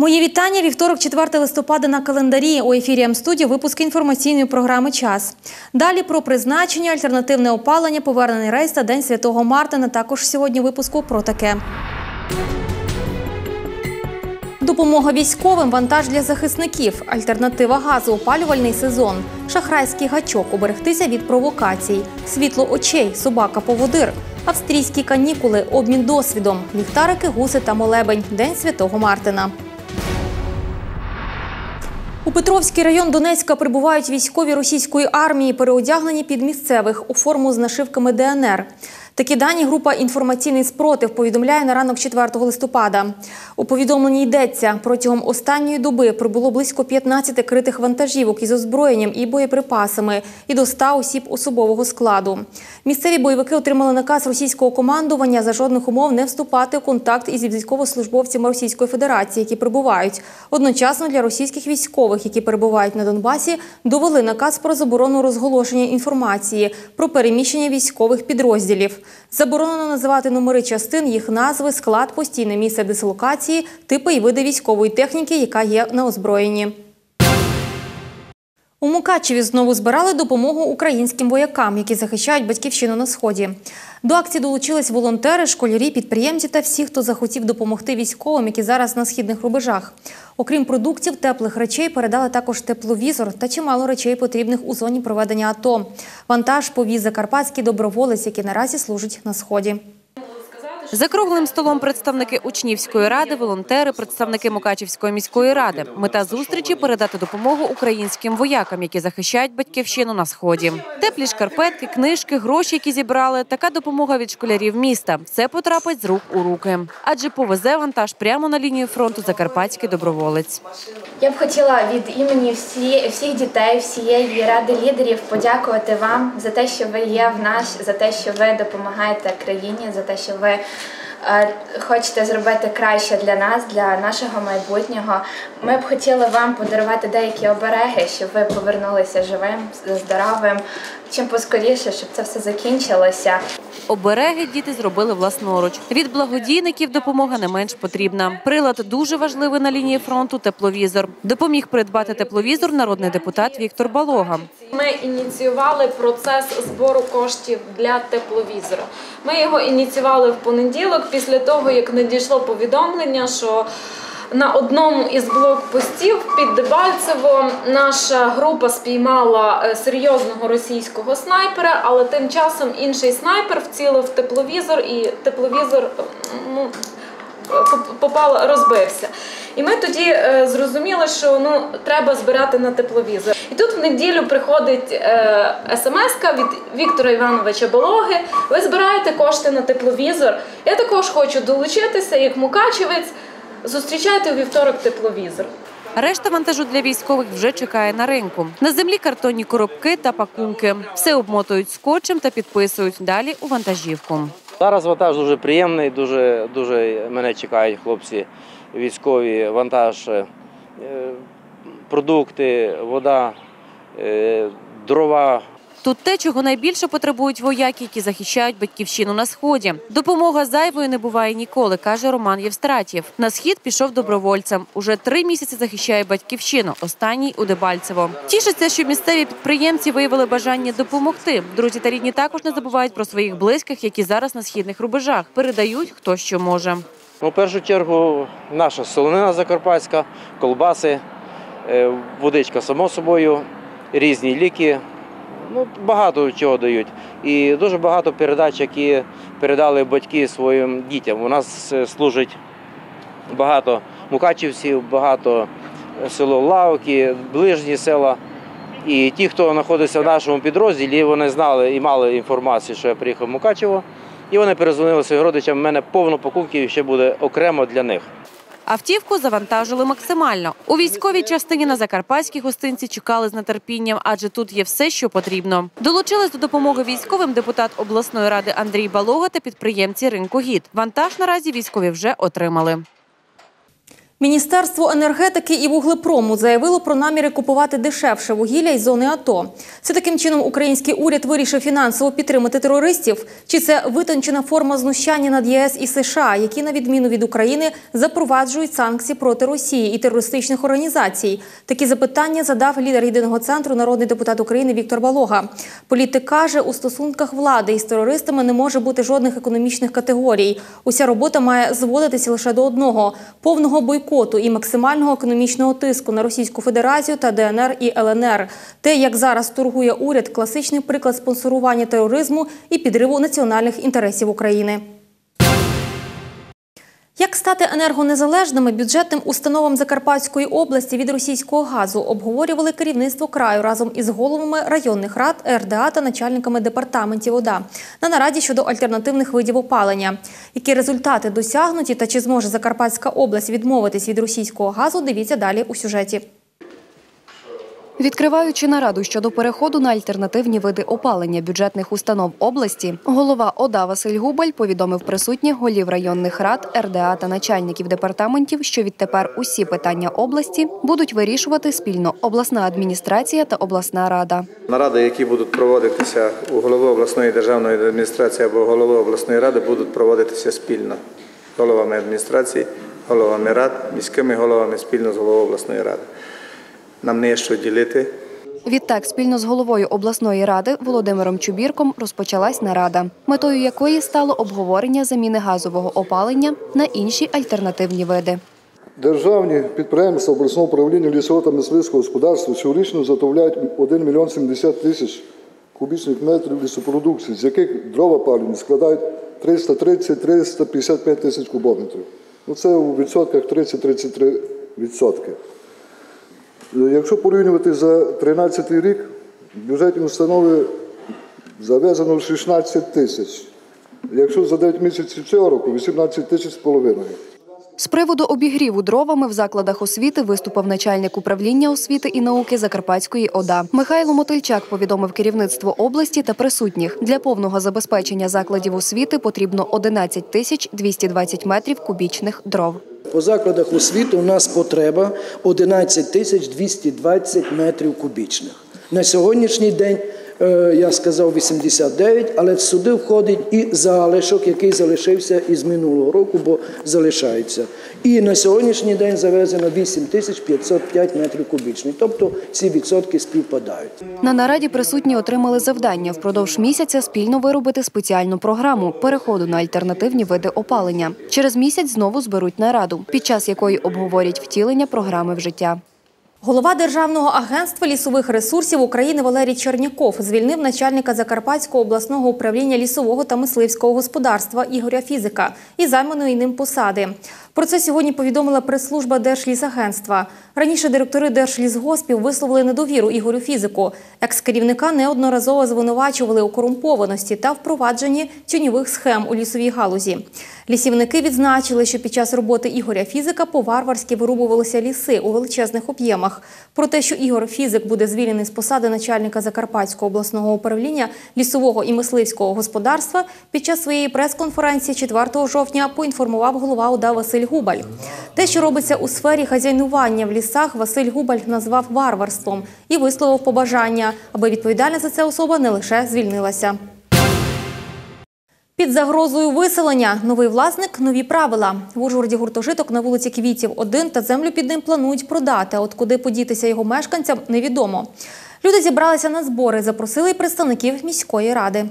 Мої вітання. Вівторок, 4 листопада на календарі. У ефірі М-студіо випуск інформаційної програми «Час». Далі про призначення, альтернативне опалення, повернений рейс та День Святого Мартина. Також сьогодні випуску про таке. Допомога військовим, вантаж для захисників, альтернатива газу, опалювальний сезон, шахрайський гачок, уберегтися від провокацій, світло очей, собака-поводир, австрійські канікули, обмін досвідом, ліхтарики, гуси та молебень, День Святого Мартина. У Петровський район Донецька прибувають військові російської армії, переодягнені під місцевих у форму з нашивками ДНР. Такі дані група інформаційний спротив повідомляє на ранок 4 листопада. У повідомленні йдеться, протягом останньої доби прибуло близько 15 критих вантажівок із озброєнням і боєприпасами і до 100 осіб особового складу. Місцеві бойовики отримали наказ російського командування за жодних умов не вступати у контакт із військовослужбовцями Російської Федерації, які прибувають. Одночасно для російських військових, які перебувають на Донбасі, довели наказ про заборону розголошення інформації про переміщення військових підрозділів. Заборонено називати номери частин, їх назви, склад, постійне місце дислокації, типи і види військової техніки, яка є на озброєнні. У Мукачеві знову збирали допомогу українським воякам, які захищають батьківщину на сході. До акції долучились волонтери, школярі, підприємці та всі, хто захотів допомогти військовим, які зараз на східних рубежах. Окрім продуктів, теплих речей передали також тепловізор та чимало речей, потрібних у зоні проведення АТО. Вантаж повіз закарпатський доброволець, який наразі служить на сході. За круглим столом представники учнівської ради, волонтери, представники Мукачівської міської ради. Мета зустрічі передати допомогу українським воякам, які захищають батьківщину на сході. Теплі шкарпетки, книжки, гроші, які зібрали. Така допомога від школярів міста. Все потрапить з рук у руки, адже повезе вантаж прямо на лінію фронту Закарпатський доброволець. Я б хотіла від імені всі, всіх дітей, всієї ради лідерів подякувати вам за те, що ви є в нас, за те, що ви допомагаєте країні, за те, що ви хочете зробити краще для нас, для нашого майбутнього. Ми б хотіли вам подарувати деякі обереги, щоб ви повернулися живим, здоровим, чим поскоріше, щоб це все закінчилося. Обереги діти зробили власноруч. Від благодійників допомога не менш потрібна. Прилад дуже важливий на лінії фронту. Тепловізор допоміг придбати тепловізор народний депутат Віктор Балога. Ми ініціювали процес збору коштів для тепловізора. Ми його ініціювали в понеділок після того, як надійшло повідомлення, що на одному із блокпостів під Дебальцево наша група спіймала е, серйозного російського снайпера, але тим часом інший снайпер вцілив тепловізор, і тепловізор ну, поп- попав, розбився. І ми тоді е, зрозуміли, що ну треба збирати на тепловізор. І тут в неділю приходить е, смс від Віктора Івановича Балоги. Ви збираєте кошти на тепловізор. Я також хочу долучитися як мукачевець. Зустрічайте у вівторок тепловізор. Решта вантажу для військових вже чекає на ринку. На землі картонні коробки та пакунки. Все обмотують скотчем та підписують. Далі у вантажівку. Зараз вантаж дуже приємний, дуже, дуже мене чекають хлопці військові. Вантаж, е, продукти, вода, е, дрова. Тут те, чого найбільше потребують вояки, які захищають батьківщину на сході. Допомога зайвою не буває ніколи, каже Роман Євстратєв. На схід пішов добровольцем. Уже три місяці захищає батьківщину. Останній у Дебальцево. Тішиться, що місцеві підприємці виявили бажання допомогти. Друзі та рідні також не забувають про своїх близьких, які зараз на східних рубежах. Передають хто що може. Ну, в першу чергу наша солонина закарпатська, колбаси, е, водичка само собою, різні ліки. Ну, багато чого дають. І дуже багато передач, які передали батьки своїм дітям. У нас е, служить багато мукачівців, багато е, село Лавки, ближні села. І ті, хто знаходиться в нашому підрозділі, вони знали і мали інформацію, що я приїхав в Мукачево. І вони перезвонили своїм родичам. У мене повно пакунків ще буде окремо для них. Автівку завантажили максимально. У військовій частині на закарпатській гостинці чекали з нетерпінням, адже тут є все, що потрібно. Долучились до допомоги військовим депутат обласної ради Андрій Балога та підприємці ринку гід. Вантаж наразі військові вже отримали. Міністерство енергетики і вуглепрому заявило про наміри купувати дешевше вугілля із зони АТО. Це таким чином український уряд вирішив фінансово підтримати терористів? Чи це витончена форма знущання над ЄС і США, які на відміну від України запроваджують санкції проти Росії і терористичних організацій? Такі запитання задав лідер єдиного центру, народний депутат України Віктор Балога. Політик каже, у стосунках влади із терористами не може бути жодних економічних категорій. Уся робота має зводитися лише до одного повного бойкоту і максимального економічного тиску на Російську Федерацію та ДНР і ЛНР. Те, як зараз торгує уряд, класичний приклад спонсорування тероризму і підриву національних інтересів України. Як стати енергонезалежними бюджетним установам Закарпатської області від російського газу обговорювали керівництво краю разом із головами районних рад, РДА та начальниками департаментів ОДА на нараді щодо альтернативних видів опалення. Які результати досягнуті та чи зможе Закарпатська область відмовитись від російського газу? Дивіться далі у сюжеті. Відкриваючи нараду щодо переходу на альтернативні види опалення бюджетних установ області, голова ОДА Василь Губаль повідомив присутніх голів районних рад, РДА та начальників департаментів, що відтепер усі питання області будуть вирішувати спільно обласна адміністрація та обласна рада. Наради, які будуть проводитися у голови обласної державної адміністрації або голови обласної ради, будуть проводитися спільно головами адміністрації, головами рад, міськими головами спільно з головою обласної ради. Нам не є що ділити. Відтак, спільно з головою обласної ради Володимиром Чубірком розпочалась нарада, метою якої стало обговорення заміни газового опалення на інші альтернативні види. Державні підприємства обласного управління лісового та мисливського господарства щорічно заготовляють 1 мільйон 70 тисяч кубічних метрів лісопродукції, з яких дрова палені складають 330-355 тисяч кубометрів. Ну, це у відсотках 30-33 відсотки. Якщо порівнювати за 2013 рік, бюджетні установи завезено 16 тисяч. Якщо за 9 місяців цього року 18 тисяч з половиною. З приводу обігріву дровами в закладах освіти виступив начальник управління освіти і науки Закарпатської ОДА. Михайло Мотильчак повідомив керівництво області та присутніх. Для повного забезпечення закладів освіти потрібно 11 тисяч 220 метрів кубічних дров. По закладах освіти у нас потреба 11 тисяч 220 метрів кубічних. На сьогоднішній день я сказав 89, але в суди входить і залишок, який залишився із минулого року, бо залишається. І на сьогоднішній день завезено 8 тисяч 505 метрів кубічних. Тобто ці відсотки співпадають. На нараді присутні отримали завдання впродовж місяця спільно виробити спеціальну програму переходу на альтернативні види опалення. Через місяць знову зберуть нараду, під час якої обговорять втілення програми в життя. Голова Державного агентства лісових ресурсів України Валерій Черняков звільнив начальника Закарпатського обласного управління лісового та мисливського господарства Ігоря Фізика і займаної ним посади. Про це сьогодні повідомила прес-служба Держлісагентства. Раніше директори Держлісгоспів висловили недовіру Ігорю Фізику. Екс-керівника неодноразово звинувачували у корумпованості та впровадженні тюньових схем у лісовій галузі. Лісівники відзначили, що під час роботи Ігоря Фізика по-варварськи вирубувалися ліси у величезних об'ємах. Про те, що Ігор Фізик буде звільнений з посади начальника Закарпатського обласного управління лісового і мисливського господарства, під час своєї прес-конференції 4 жовтня поінформував голова ОДА Василь Губаль. Те, що робиться у сфері хазяйнування в лісах, Василь Губаль назвав варварством і висловив побажання, аби відповідальна за це особа не лише звільнилася. Під загрозою виселення новий власник, нові правила. В Ужгороді гуртожиток на вулиці Квітів 1 та землю під ним планують продати. От куди подітися його мешканцям, невідомо. Люди зібралися на збори, запросили й представників міської ради.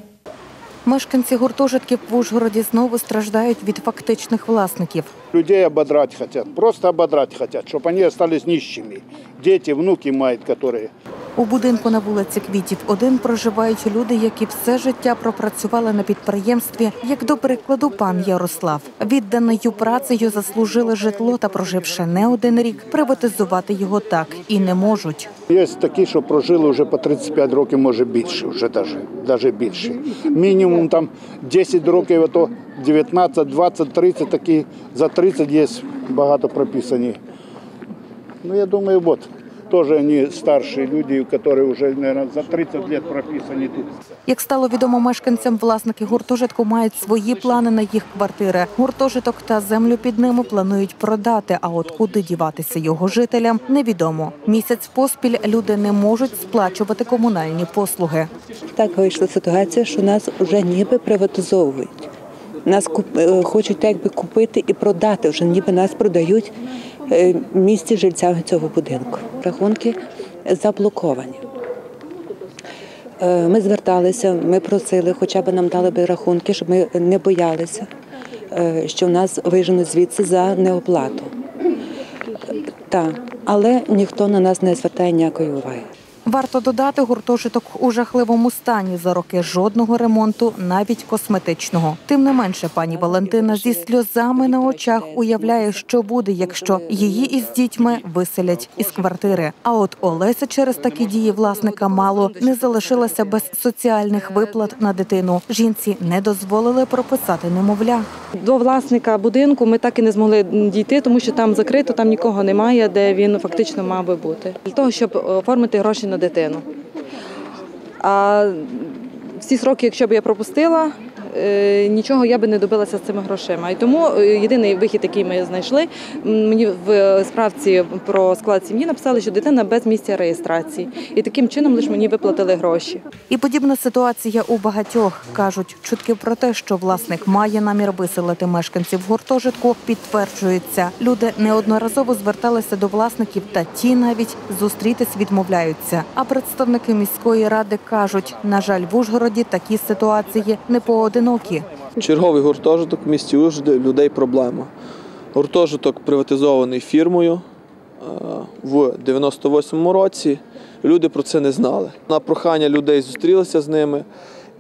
Мешканці гуртожитків в Ужгороді знову страждають від фактичних власників. Людей ободрать хотят, просто ободрать хотят, чтобы они остались нищими. Дети, внуки мают, которые. У будинку на вулиці Квітів 1 проживають люди, які все життя пропрацювали на підприємстві, як до прикладу пан Ярослав. Відданою працею заслужили житло та, проживши не один рік, приватизувати його так і не можуть. Є такі, що прожили вже по 35 років, може більше, вже даже більше. Мінімум там 10 років, а то 19, 20, 30, такі за 30 є багато прописані. Ну, я думаю, от. Тоже они старшие люди, которые уже, наверное, за 30 лет прописаны тут. Як стало відомо мешканцям, власники гуртожитку мають свої плани на їх квартири. Гуртожиток та землю під ними планують продати. А от куди діватися його жителям, невідомо. Місяць поспіль люди не можуть сплачувати комунальні послуги. Так вийшла ситуація, що нас вже ніби приватизовують. Нас куп- е, хочуть так би купити і продати. Вже ніби нас продають е, жильця місті жильцям цього будинку. Рахунки заблоковані. Е, Ми зверталися, ми просили, хоча б нам дали би рахунки, щоб ми не боялися, що що нас виженуть звідси за неоплату. Так, але ніхто на нас не звертає ніякої уваги. Варто додати, гуртожиток у жахливому стані за роки жодного ремонту, навіть косметичного. Тим не менше, пані Валентина зі сльозами на очах уявляє, що буде, якщо її із дітьми виселять із квартири. А от Олеся через такі дії власника мало не залишилася без соціальних виплат на дитину. Жінці не дозволили прописати немовля. До власника будинку ми так і не змогли дійти, тому що там закрито, там нікого немає, де він фактично мав би бути. Для того, щоб оформити гроші на дитину. А всі сроки, якщо б я пропустила, нічого я би не добилася з цими грошима. І тому е, єдиний вихід, який ми знайшли, мені в справці про склад сім'ї написали, що дитина без місця реєстрації. І таким чином лише мені виплатили гроші. І подібна ситуація у багатьох кажуть, чутки про те, що власник має намір виселити мешканців гуртожитку, підтверджуються. Люди неодноразово зверталися до власників, та ті навіть зустрітись відмовляються. А представники міської ради кажуть, на жаль, в Ужгороді такі ситуації не поодинокі. Черговий гуртожиток в місті Ужгороді людей проблема. Гуртожиток приватизований фірмою е, в 98-му році. Люди про це не знали. На прохання людей зустрілися з ними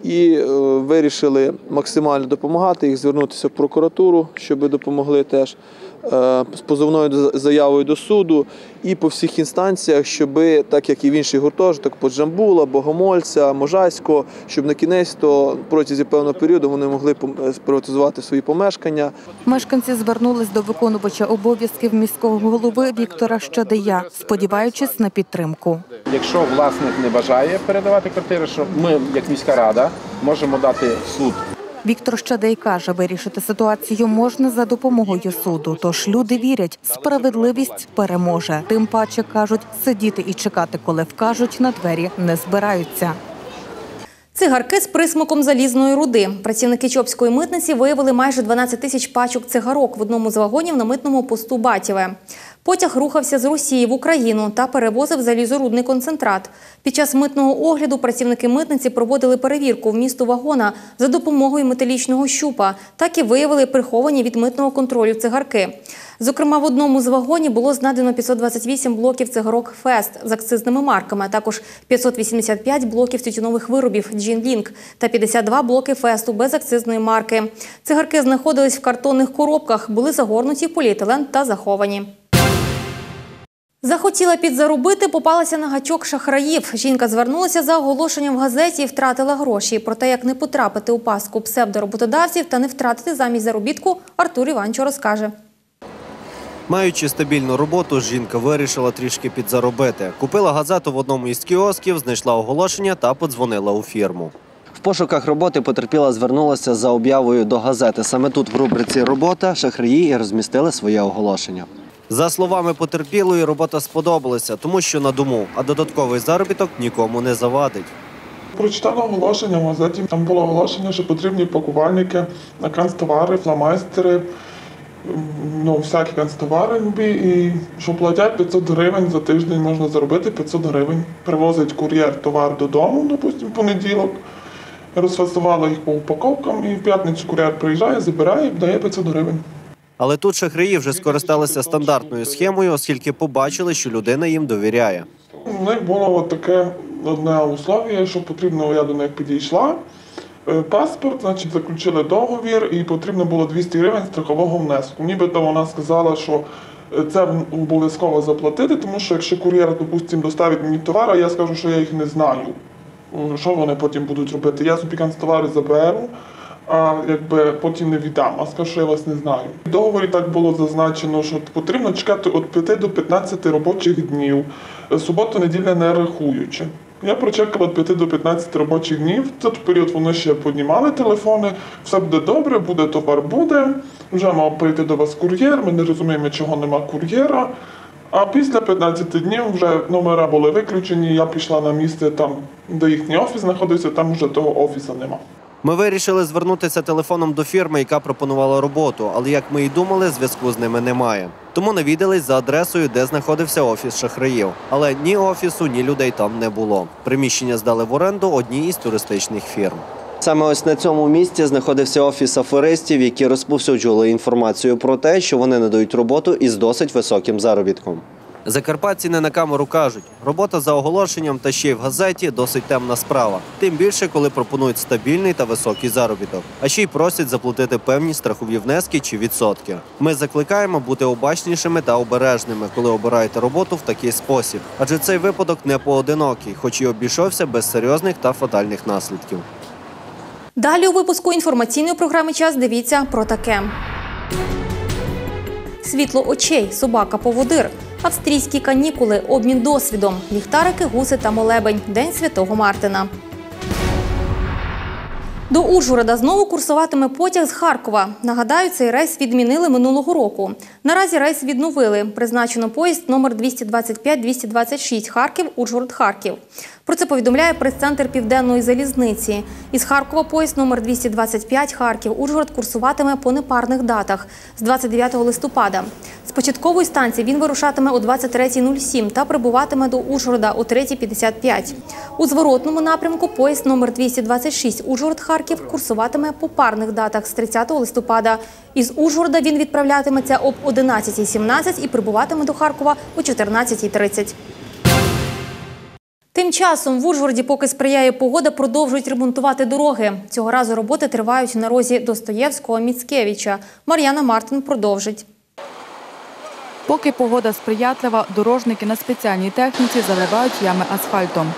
і е, вирішили максимально допомагати їх, звернутися в прокуратуру, щоб допомогли теж е, з позовною заявою до суду і по всіх інстанціях, щоб так як і в інших гуртожиток, по Джамбула, Богомольця, Можайського, щоб на кінець то протязі певного періоду вони могли пом- приватизувати свої помешкання. Мешканці звернулись до виконувача обов'язків міського голови Віктора Щадия, сподіваючись на підтримку. Якщо власник не бажає передавати квартири, що ми, як міська рада, можемо дати в суд Віктор Щадей каже, вирішити ситуацію можна за допомогою суду. Тож люди вірять, справедливість переможе. Тим паче кажуть, сидіти і чекати, коли вкажуть на двері, не збираються. Цигарки з присмаком залізної руди. Працівники Чопської митниці виявили майже 12 тисяч пачок цигарок в одному з вагонів на митному посту Батєве. Потяг рухався з Росії в Україну та перевозив залізорудний концентрат. Під час митного огляду працівники митниці проводили перевірку в місту вагона за допомогою металічного щупа. Так і виявили приховані від митного контролю цигарки. Зокрема, в одному з вагонів було знайдено 528 блоків цигарок Фест з акцизними марками, а також 585 блоків тютюнових виробів Джін Лінк та 52 блоки Фесту без акцизної марки. Цигарки знаходились в картонних коробках, були загорнуті поліетилен та заховані. Захотіла підзаробити, попалася на гачок шахраїв. Жінка звернулася за оголошенням в газеті і втратила гроші. Про те, як не потрапити у пастку псевдороботодавців та не втратити замість заробітку, Артур Іванчо розкаже. Маючи стабільну роботу, жінка вирішила трішки підзаробити. Купила газету в одному із кіосків, знайшла оголошення та подзвонила у фірму. В пошуках роботи потерпіла звернулася за об'явою до газети. Саме тут в рубриці Робота шахраї і розмістили своє оголошення. За словами потерпілої, робота сподобалася, тому що на дому, а додатковий заробіток нікому не завадить. Прочитала оголошення в газеті. Там було оголошення, що потрібні пакувальники на канцтовари, фломайстери, м, ну, всякі канцтовари і що платять 500 гривень за тиждень можна заробити 500 гривень. Привозить кур'єр товар додому, допустимо, понеділок. Розфасувала їх по упаковкам, і в п'ятницю кур'єр приїжджає, забирає і дає 500 гривень. Але тут шахраї вже скористалися стандартною схемою, оскільки побачили, що людина їм довіряє. У них було таке одне условие, що потрібно, я до них підійшла. е, Паспорт, значить, заключили договір і потрібно було 200 гривень страхового внеску. Нібито вона сказала, що е, це обов'язково заплатити, тому що якщо кур'єр, допустимо, доставить мені товар, а я скажу, що я їх не знаю, що вони потім будуть робити. Я собі канцтовари заберу, а якби потім не віддам, а скажу, що я вас не знаю. В договорі так було зазначено, що потрібно чекати від 5 до 15 робочих днів, суботу, неділя не рахуючи. Я прочекав від 5 до 15 робочих днів. В період вони ще піднімали телефони. Все буде добре, буде товар буде. Вже мав прийти до вас кур'єр. Ми не розуміємо, чого нема кур'єра. А після 15 днів вже номера були виключені. Я пішла на місце там, де їхній офіс знаходився, там вже того офісу нема. Ми вирішили звернутися телефоном до фірми, яка пропонувала роботу, але як ми і думали, зв'язку з ними немає. Тому навідались за адресою, де знаходився офіс шахраїв. Але ні офісу, ні людей там не було. Приміщення здали в оренду одній із туристичних фірм. Саме ось на цьому місці знаходився офіс аферистів, які розповсюджували інформацію про те, що вони надають роботу із досить високим заробітком. Закарпатці не на камеру кажуть, робота за оголошенням та ще й в газеті досить темна справа. Тим більше, коли пропонують стабільний та високий заробіток, а ще й просять заплатити певні страхові внески чи відсотки. Ми закликаємо бути обачнішими та обережними, коли обираєте роботу в такий спосіб, адже цей випадок не поодинокий, хоч і обійшовся без серйозних та фатальних наслідків. Далі у випуску інформаційної програми Час дивіться про таке. Світло очей, собака поводир, австрійські канікули, обмін досвідом, ліхтарики, гуси та молебень, День Святого Мартина. До Ужгорода знову курсуватиме потяг з Харкова. Нагадаю, цей рейс відмінили минулого року. Наразі рейс відновили. Призначено поїзд номер 225-226 Харків, Ужгород, Харків. Про це повідомляє прес-центр Південної залізниці. Із Харкова поїзд номер 225 Харків, Ужгород курсуватиме по непарних датах з 29 листопада. З початкової станції він вирушатиме о 23.07 та прибуватиме до Ужгорода о 3.55. У зворотному напрямку поїзд номер 226 Ужгород-Харків курсуватиме по парних датах з 30 листопада. Із Ужгорода він відправлятиметься об 11.17 і прибуватиме до Харкова о 14.30. Тим часом в Ужгороді, поки сприяє погода, продовжують ремонтувати дороги. Цього разу роботи тривають на розі Достоєвського Міцкевича. Мар'яна Мартин продовжить. Поки погода сприятлива, дорожники на спеціальній техніці заливають ями асфальтом.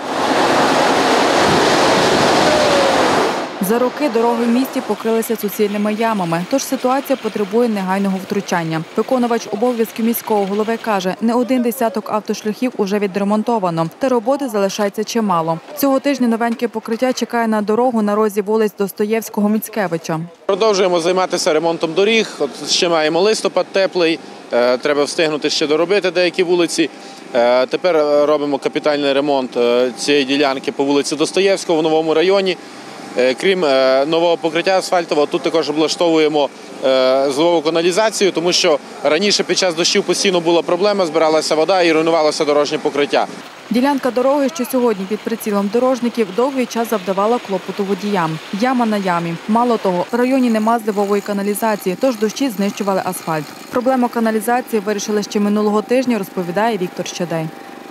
За роки дороги в місті покрилися суцільними ямами, тож ситуація потребує негайного втручання. Виконувач обов'язків міського голови каже, не один десяток автошляхів уже відремонтовано, та роботи залишається чимало. Цього тижня новеньке покриття чекає на дорогу на розі вулиць Достоєвського Міцкевича. Продовжуємо займатися ремонтом доріг. От ще маємо листопад теплий. е, Треба встигнути ще доробити деякі вулиці. Е, Тепер е, робимо капітальний ремонт цієї ділянки по вулиці Достоєвського в новому районі. Е, Крім е, нового покриття асфальтового, тут також облаштовуємо е, зливову каналізацію, тому що раніше під час дощів постійно була проблема, збиралася вода і руйнувалося дорожнє покриття. Ділянка дороги, що сьогодні під прицілом дорожників, довгий час завдавала клопоту водіям. Яма на ямі. Мало того, в районі нема зливової каналізації, тож дощі знищували асфальт. Проблему каналізації вирішили ще минулого тижня, розповідає Віктор Щедей.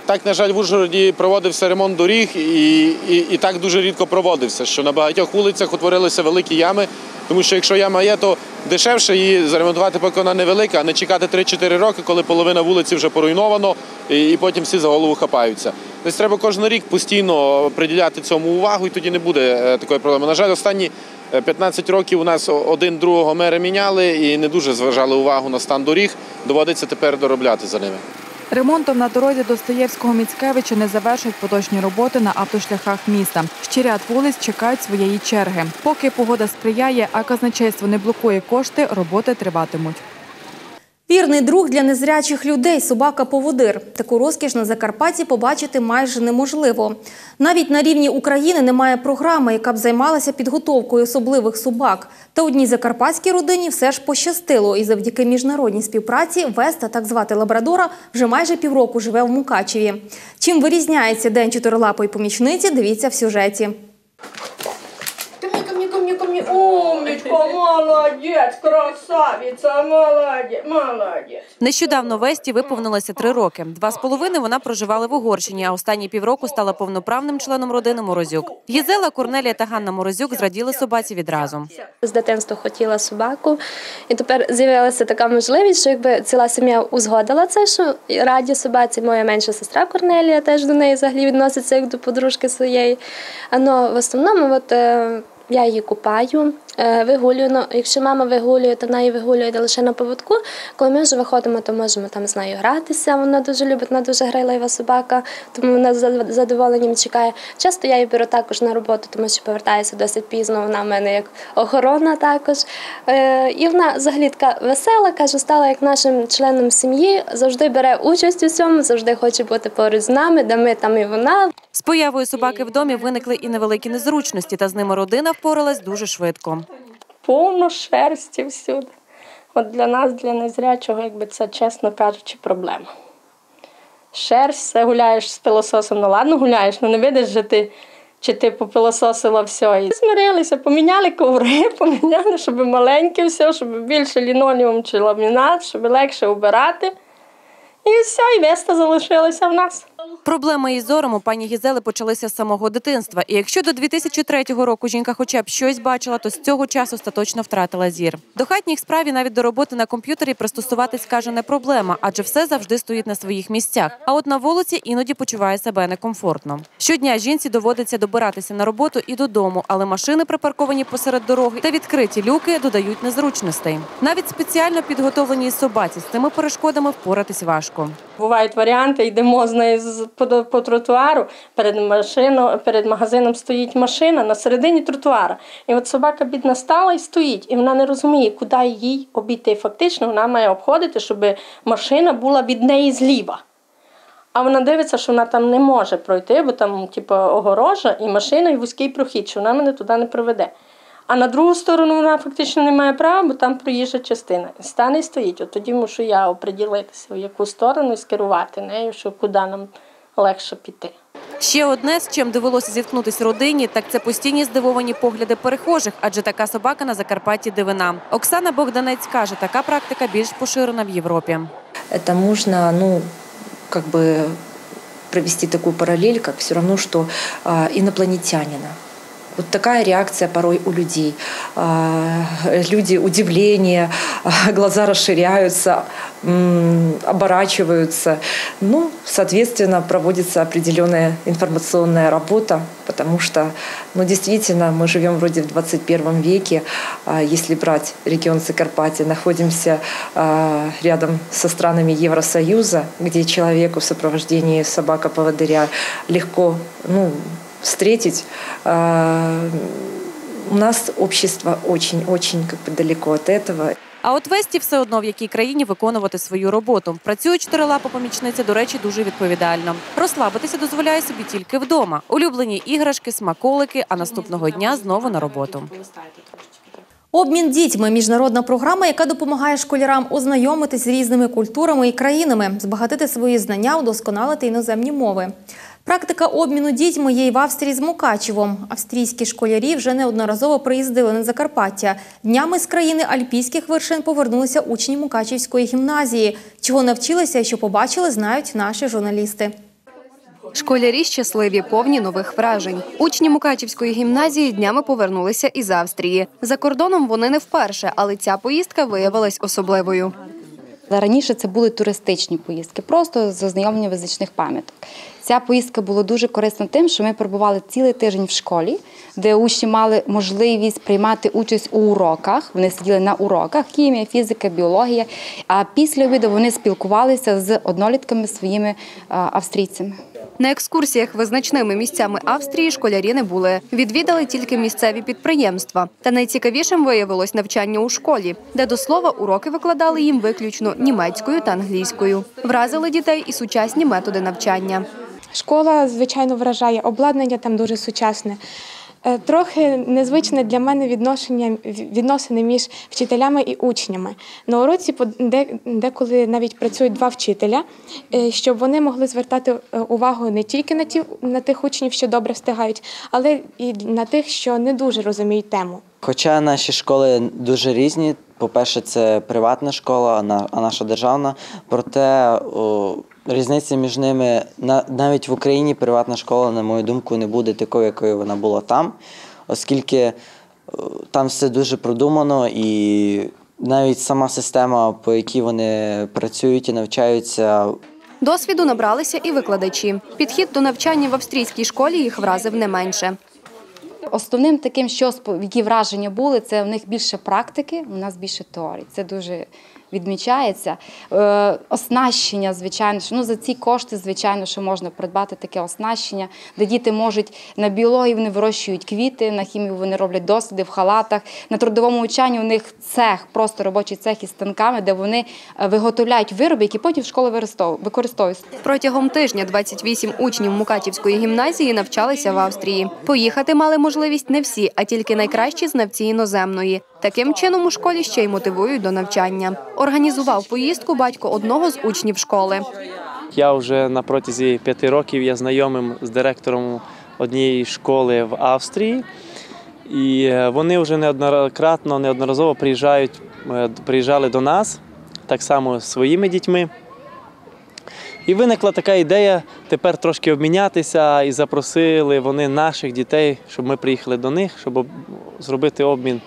Так, на жаль, в Ужгороді проводився ремонт доріг і, і, і так дуже рідко проводився, що на багатьох вулицях утворилися великі ями, тому що якщо яма є, то дешевше її заремонтувати, поки вона невелика, а не чекати 3-4 роки, коли половина вулиці вже поруйновано, і, і потім всі за голову хапаються. Тобто треба кожен рік постійно приділяти цьому увагу, і тоді не буде е, такої проблеми. На жаль, останні е, 15 років у нас один другого мера міняли і не дуже зважали увагу на стан доріг. Доводиться тепер доробляти за ними. Ремонтом на дорозі Достоєвського Міцкевича не завершать поточні роботи на автошляхах міста. Ще ряд вулиць чекають своєї черги. Поки погода сприяє, а казначейство не блокує кошти, роботи триватимуть. Вірний друг для незрячих людей собака-поводир. Таку розкіш на Закарпатті побачити майже неможливо. Навіть на рівні України немає програми, яка б займалася підготовкою особливих собак. Та одній закарпатській родині все ж пощастило, і завдяки міжнародній співпраці Веста, так звати Лабрадора, вже майже півроку живе в Мукачеві. Чим вирізняється день чотирилапої помічниці, дивіться в сюжеті. Ко мне, ко мне. Умничка, молодец, красавица, молодец, молодец. Нещодавно Весті виповнилося три роки. Два з половиною вона проживала в Угорщині, а останні півроку стала повноправним членом родини Морозюк. Гізела, Корнелія та Ганна Морозюк зраділи собаці відразу. З дитинства хотіла собаку, і тепер з'явилася така можливість, що якби ціла сім'я узгодила це, що раді собаці. Моя менша сестра Корнелія теж до неї взагалі відноситься як до подружки своєї. А ну, в основному, от е, я її купаю, Е, Вигулюю, ну, якщо мама вигулює, то вона її вигулює лише на поводку. Коли ми вже виходимо, то можемо там з нею гратися. Вона дуже любить, вона дуже грайлива собака, тому вона з задоволенням чекає. Часто я її беру також на роботу, тому що повертаюся досить пізно. Вона в мене як охорона також. Е, І вона взагалі така весела, кажу, стала як нашим членом сім'ї, завжди бере участь у цьому, завжди хоче бути поруч з нами, де ми, там і вона. З появою собаки в домі виникли і невеликі незручності, та з ними родина впоралась дуже швидко. Повно шерсті всюди. От для нас, для незрячого, якби це, чесно кажучи, проблема. Шерсть, все гуляєш з пилососом. Ну ладно, гуляєш, ну не видиш же ти, чи ти попилососила все. І змирилися, поміняли коври, поміняли, щоб маленьке все, щоб більше лінолеум чи ламінат, щоб легше обирати. І все, і веста залишилася в нас. Проблеми із зором у пані Гізели почалися з самого дитинства. І якщо до 2003 року жінка хоча б щось бачила, то з цього часу остаточно втратила зір. До хатніх справ і навіть до роботи на комп'ютері пристосуватись каже не проблема, адже все завжди стоїть на своїх місцях. А от на вулиці іноді почуває себе некомфортно. Щодня жінці доводиться добиратися на роботу і додому, але машини, припарковані посеред дороги та відкриті люки додають незручностей. Навіть спеціально підготовленій собаці з цими перешкодами впоратись важко. Бувають варіанти, йдемо з нею по, по тротуару, перед машиною, перед магазином стоїть машина на середині тротуара. І от собака бідна стала і стоїть, і вона не розуміє, куди їй обійти. Фактично вона має обходити, щоб машина була від неї зліва. А вона дивиться, що вона там не може пройти, бо там, типу, огорожа і машина, і вузький прохід, що вона мене туди не проведе. А на другу сторону вона фактично не має права, бо там проїжджа частина. Стане і стоїть. От тоді мушу я оприділитися, в яку сторону і скерувати нею, що куди нам легше піти. Ще одне, з чим довелося зіткнутися родині, так це постійні здивовані погляди перехожих, адже така собака на Закарпатті дивина. Оксана Богданець каже, така практика більш поширена в Європі. это можно, ну, как бы провести такую параллель, как все равно, что а, инопланетянина. Вот такая реакция порой у людей. А, Люди удивление, глаза расширяются, оборачиваются. Ну, соответственно, проводится определенная информационная работа, потому что, ну, действительно, мы живем вроде в 21 веке. А Если брать регион Закарпатья, находимся а, рядом со странами Евросоюза, где человеку в сопровождении собака-поводыря легко, ну, встретить. У нас общество очень-очень как бы далеко от этого. А от Весті все одно в якій країні виконувати свою роботу. Працює чотирилапа помічниця, до речі, дуже відповідально. Розслабитися дозволяє собі тільки вдома. Улюблені іграшки, смаколики, а наступного дня знову на роботу. Обмін дітьми міжнародна програма, яка допомагає школярам ознайомитись з різними культурами і країнами, збагатити свої знання, удосконалити іноземні мови. Практика обміну дітьми є й в Австрії з Мукачевом. Австрійські школярі вже неодноразово приїздили на Закарпаття. Днями з країни альпійських вершин повернулися учні Мукачівської гімназії. Чого навчилися і що побачили, знають наші журналісти. Школярі щасливі, повні нових вражень. Учні Мукачівської гімназії днями повернулися із Австрії. За кордоном вони не вперше, але ця поїздка виявилась особливою. Раніше це були туристичні поїздки, просто з ознайомлення визначних пам'яток. Ця поїздка була дуже корисна тим, що ми перебували цілий тиждень в школі, де учні мали можливість приймати участь у уроках. Вони сиділи на уроках хімія, фізика, біологія. А після обіду вони спілкувалися з однолітками своїми австрійцями. На екскурсіях визначними місцями Австрії школярі не були. Відвідали тільки місцеві підприємства. Та найцікавішим виявилось навчання у школі, де до слова уроки викладали їм виключно німецькою та англійською. Вразили дітей і сучасні методи навчання. Школа, звичайно, вражає. Обладнання там дуже сучасне. Е, Трохи незвичне для мене відношення відносини між вчителями і учнями. На уроці по- деколи навіть працюють два вчителя, е, щоб вони могли звертати е, увагу не тільки на ті на тих учнів, що добре встигають, але і на тих, що не дуже розуміють тему. Хоча наші школи дуже різні, по-перше, це приватна школа, а на- а наша державна. Проте різниця між ними на- навіть в Україні приватна школа, на мою думку, не буде такою, якою вона була там, оскільки там все дуже продумано і навіть сама система, по якій вони працюють і навчаються, Досвіду набралися і викладачі. Підхід до навчання в австрійській школі їх вразив не менше. Основним таким, що спо- які враження були, це у них більше практики, у нас більше теорії. Це дуже відмічається. Е, оснащення, звичайно, що ну за ці кошти, звичайно, що можна придбати таке оснащення, де діти можуть на біології вони вирощують квіти, на хімію вони роблять досліди в халатах. На трудовому учанні у них цех, просто робочий цех із станками, де вони е, виготовляють вироби, які потім в використов- використовують. Протягом тижня 28 учнів Мукачівської гімназії навчалися в Австрії. Поїхати мали можливість не всі, а тільки найкращі знавці іноземної. Таким чином у школі ще й мотивують до навчання. Організував поїздку батько одного з учнів школи. Я вже на протязі п'яти років є знайомим з директором однієї школи в Австрії. І е, вони вже неоднократно, неодноразово приїжджають, е, приїжджали до нас, так само з своїми дітьми. І виникла така ідея тепер трошки обмінятися і запросили вони наших дітей, щоб ми приїхали до них, щоб зробити обмін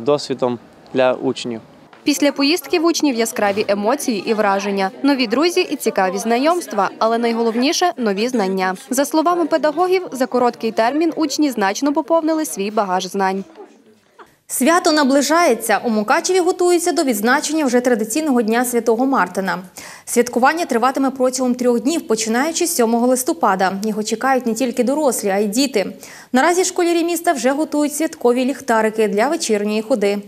досвідом для учнів. Після поїздки в учнів яскраві емоції і враження, нові друзі і цікаві знайомства, але найголовніше нові знання. За словами педагогів, за короткий термін учні значно поповнили свій багаж знань. Свято наближається. У Мукачеві готуються до відзначення вже традиційного дня Святого Мартина. Святкування триватиме протягом трьох днів, починаючи з 7 листопада. Його чекають не тільки дорослі, а й діти. Наразі школярі міста вже готують святкові ліхтарики для вечірньої ходи.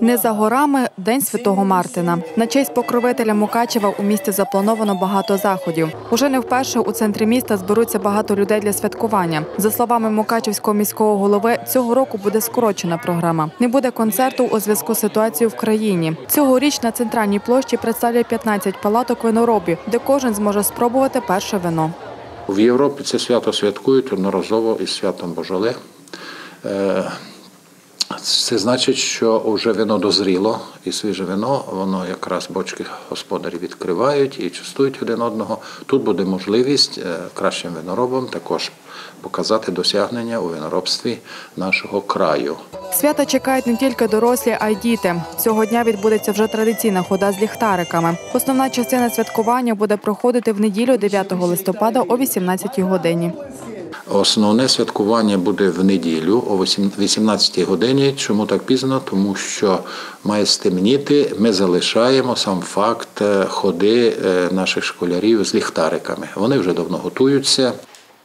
Не за горами День Святого Мартина. На честь покровителя Мукачева у місті заплановано багато заходів. Уже не вперше у центрі міста зберуться багато людей для святкування. За словами Мукачевського міського голови, цього року буде скорочена програма. Не буде концерту у зв'язку з ситуацією в країні. Цьогоріч на центральній площі представлять 15 палаток виноробів, де кожен зможе спробувати перше вино. В Європі це свято святкують одноразово із святом Божоле. Це значить, що вже вино дозріло, і свіже вино, воно якраз бочки господарі відкривають і частують один одного. Тут буде можливість е, кращим виноробам також показати досягнення у виноробстві нашого краю. Свята чекають не тільки дорослі, а й діти. Цього дня відбудеться вже традиційна хода з ліхтариками. Основна частина святкування буде проходити в неділю 9 листопада о 18 годині. Основне святкування буде в неділю о 18-й годині. Чому так пізно? Тому що має стемніти. Ми залишаємо сам факт е, ходи е, наших школярів з ліхтариками. Вони вже давно готуються.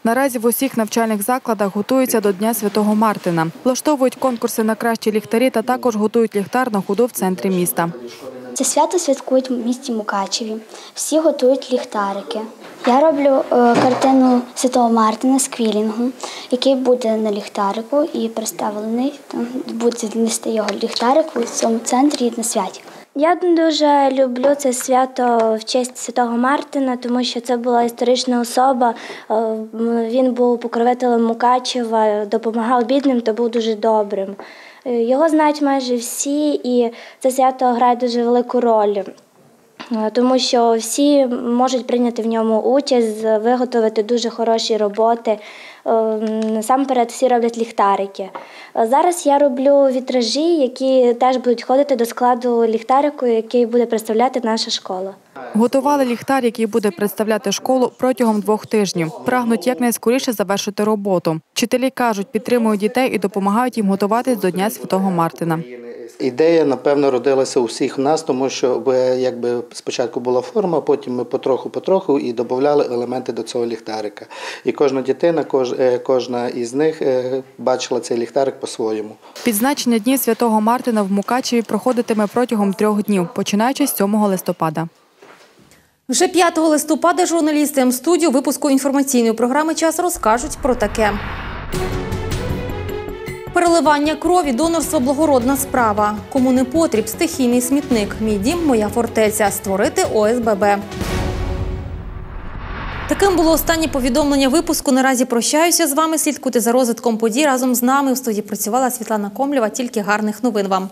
Наразі в усіх навчальних закладах готуються до Дня Святого Мартина. Влаштовують конкурси на кращі ліхтарі та також готують ліхтар на ходу в центрі міста. Це свято святкують в місті Мукачеві. Всі готують ліхтарики. Я роблю е, картину Святого Мартина з квілінгу, який буде на ліхтарику і представлений. Там буде нести його ліхтарик у цьому центрі на святі. Я дуже люблю це свято в честь Святого Мартина, тому що це була історична особа. Е, Він був покровителем Мукачева, допомагав бідним та був дуже добрим. Е, Його знають майже всі, і це свято грає дуже велику роль. Е, Тому що всі можуть прийняти в ньому участь, виготовити дуже хороші роботи. Е, Насамперед всі роблять ліхтарики. Е, Зараз я роблю вітражі, які теж будуть входити до складу ліхтарику, який буде представляти наша школа. Готували ліхтар, який буде представляти школу протягом двох тижнів. Прагнуть якнайскоріше завершити роботу. Вчителі кажуть, підтримують дітей і допомагають їм готуватись до Дня Святого Мартина. Ідея, напевно, родилася у всіх нас, тому що якби спочатку була форма, потім ми потроху-потроху і додавали елементи до цього ліхтарика. І кожна дитина, кож, кожна із них е, бачила цей ліхтарик по-своєму. Відзначення Дні Святого Мартина в Мукачеві проходитиме протягом трьох днів, починаючи з 7 листопада. Вже 5 листопада журналісти М-студіо випуску інформаційної програми «Час» розкажуть про таке. Переливання крові, донорство – благородна справа. Кому не потріб стихійний смітник. Мій дім – моя фортеця. Створити ОСББ. Таким було останнє повідомлення випуску. Наразі прощаюся з вами. Слідкуйте за розвитком подій разом з нами. В студії працювала Світлана Комлєва. Тільки гарних новин вам.